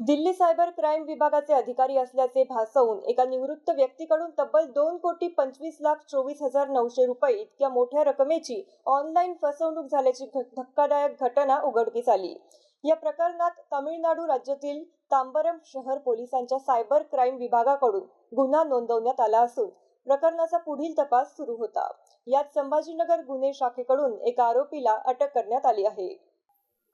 Delhi cyber crime विभागाचे अधिकारी असल्याचे भासवून एका निवृत्त व्यक्तीकडून तब्बल दोन कोटी पंचवीस लाख चोवीस हजार नऊशे रुपये इतक्या मोठ्या रकमेची ऑनलाईन फसवणूक झाल्याची धक्कादायक घटना उघडकीस आली. या प्रकरणात तामिळनाडू राज्यातील तांबरम शहर पोलिसांच्या सायबर क्राईम विभागाकडून गुन्हा नोंदवण्यात आला असून प्रकरणाचा पुढील तपास सुरू होता. यात संभाजीनगर गुन्हे शाखेकडून एका आरोपीला अटक करण्यात आली आहे.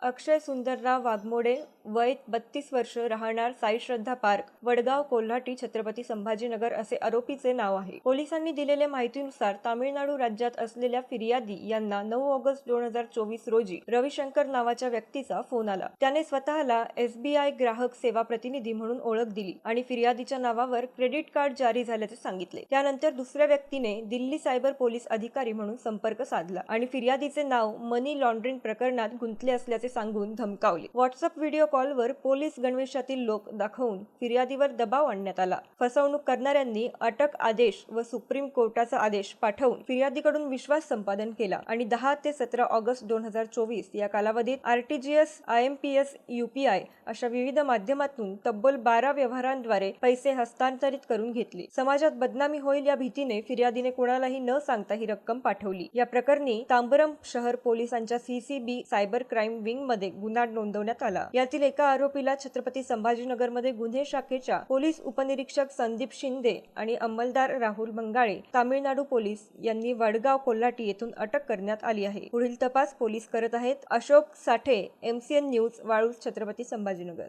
अक्षय सुंदरराव वाघमोडे वय बत्तीस वर्ष राहणार साई श्रद्धा पार्क वडगाव कोल्हाटी छत्रपती संभाजीनगर असे आरोपीचे नाव आहे. पोलिसांनी दिलेल्या माहितीनुसार तामिळनाडू राज्यात असलेल्या फिर्यादी यांना नऊ ऑगस्ट दोन हजार चोवीस रोजी रविशंकर नावाच्या व्यक्तीचा फोन आला. त्याने स्वतःला एसबीआय ग्राहक सेवा प्रतिनिधी म्हणून ओळख दिली आणि फिर्यादीच्या नावावर क्रेडिट कार्ड जारी झाल्याचे सांगितले. त्यानंतर दुसऱ्या व्यक्तीने दिल्ली सायबर पोलीस अधिकारी म्हणून संपर्क साधला आणि फिर्यादीचे नाव मनी लॉन्ड्रिंग प्रकरणात गुंतले असल्याचे सांगून धमकावले. व्हॉट्सअप व्हिडिओ कॉलवर पोलीस गणवेशातील लोक दाखवून फिर्यादीवर दबाव आणण्यात आला. फसवणूक करणाऱ्यांनी अटक आदेश व सुप्रीम कोर्टाचा आदेश पाठवून फिर्यादीकडून विश्वास संपादन केला आणि दहा ते सतरा ऑगस्ट दोन हजार चोवीस या कालावधीत RTGS I M P S UPI अशा विविध माध्यमातून तब्बल बारा व्यवहारांद्वारे पैसे हस्तांतरित करून घेतले. समाजात बदनामी होईल या भीतीने फिर्यादीने कोणालाही न सांगता ही रक्कम पाठवली. या प्रकरणी तांबरम शहर पोलिसांच्या सीसीबी सायबर क्राईम विंगमध्ये गुन्हा नोंदवण्यात आला. यातील यातील एका आरोपीला छत्रपती संभाजीनगरमध्ये गुन्हे शाखेच्या पोलीस उपनिरीक्षक संदीप शिंदे आणि अंमलदार राहुल मंगाळे तामिळनाडू पोलीस यांनी वडगाव कोल्हाटी येथून अटक करण्यात आली आहे. पुढील तपास पोलीस करत आहेत. Ashok Sathe MCN News Waluj Chhatrapati Sambhajinagar.